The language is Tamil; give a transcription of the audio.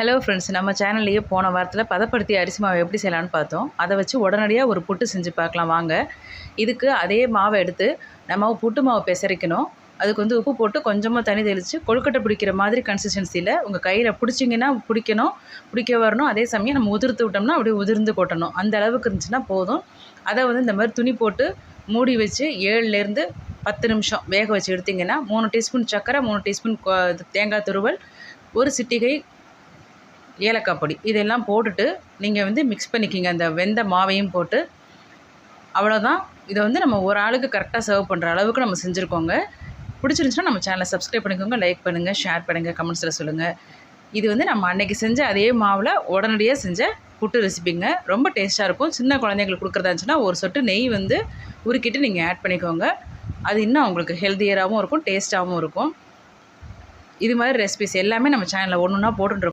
ஹலோ ஃப்ரெண்ட்ஸ் நம்ம சேனல்லையே போன வாரத்தில் பதப்படுத்தி அரிசி மாவு எப்படி செய்யலாம்னு பார்த்தோம். அதை வச்சு உடனடியாக ஒரு புட்டு செஞ்சு பார்க்கலாம் வாங்க. இதுக்கு அதே மாவை எடுத்து நம்ம புட்டு மாவு பெசரிக்கணும். அதுக்கு வந்து உப்பு போட்டு கொஞ்சமாக தண்ணி தெளித்து கொழுக்கட்டை பிடிக்கிற மாதிரி கன்சிஸ்டன்சியில் உங்கள் கையில் பிடிச்சிங்கன்னா பிடிக்கணும் பிடிக்க வரணும். அதே சமயம் நம்ம உதிர்த்து விட்டோம்னா அப்படியே உதிர்ந்து கொட்டணும். அந்த அளவுக்கு இருந்துச்சுன்னா போதும். அதை வந்து இந்த மாதிரி துணி போட்டு மூடி வச்சு ஏழுலேருந்து பத்து நிமிஷம் வேக வச்சு எடுத்திங்கன்னா மூணு டீஸ்பூன் சர்க்கரை மூணு டீஸ்பூன் தேங்காய் துருவல் ஒரு சிட்டிகை ஏலக்காய் பொடி. இதெல்லாம் போட்டுட்டு நீங்கள் வந்து மிக்ஸ் பண்ணிக்கிங்க. அந்த வெந்த மாவையும் போட்டு. அவ்வளோதான் இதை வந்து நம்ம ஒரு ஆளுக்கு கரெக்டாக சர்வ் பண்ணுற அளவுக்கு நம்ம செஞ்சுருக்கோங்க. பிடிச்சிருந்துச்சுன்னா நம்ம சேனலை சப்ஸ்கிரைப் பண்ணிக்கோங்க லைக் பண்ணுங்கள் ஷேர் பண்ணுங்கள் கமெண்ட்ஸில் சொல்லுங்கள் இது வந்து நம்ம அன்னைக்கு செஞ்ச அதே மாவில் உடனடியாக செஞ்ச புட்டு ரெசிபிங்க ரொம்ப டேஸ்ட்டாக இருக்கும். சின்ன குழந்தைங்களுக்கு கொடுக்குறதா இருந்துச்சுன்னா ஒரு சொட்டு நெய் வந்து உருக்கிட்டு நீங்கள் ஆட் பண்ணிக்கோங்க. அது இன்னும் அவங்களுக்கு ஹெல்த்தியராகவும் இருக்கும் டேஸ்ட்டாகவும் இருக்கும். இது மாதிரி ரெசிபிஸ் எல்லாமே நம்ம சேனலில் ஒன்று ஒன்றா போட்டுருக்கோம்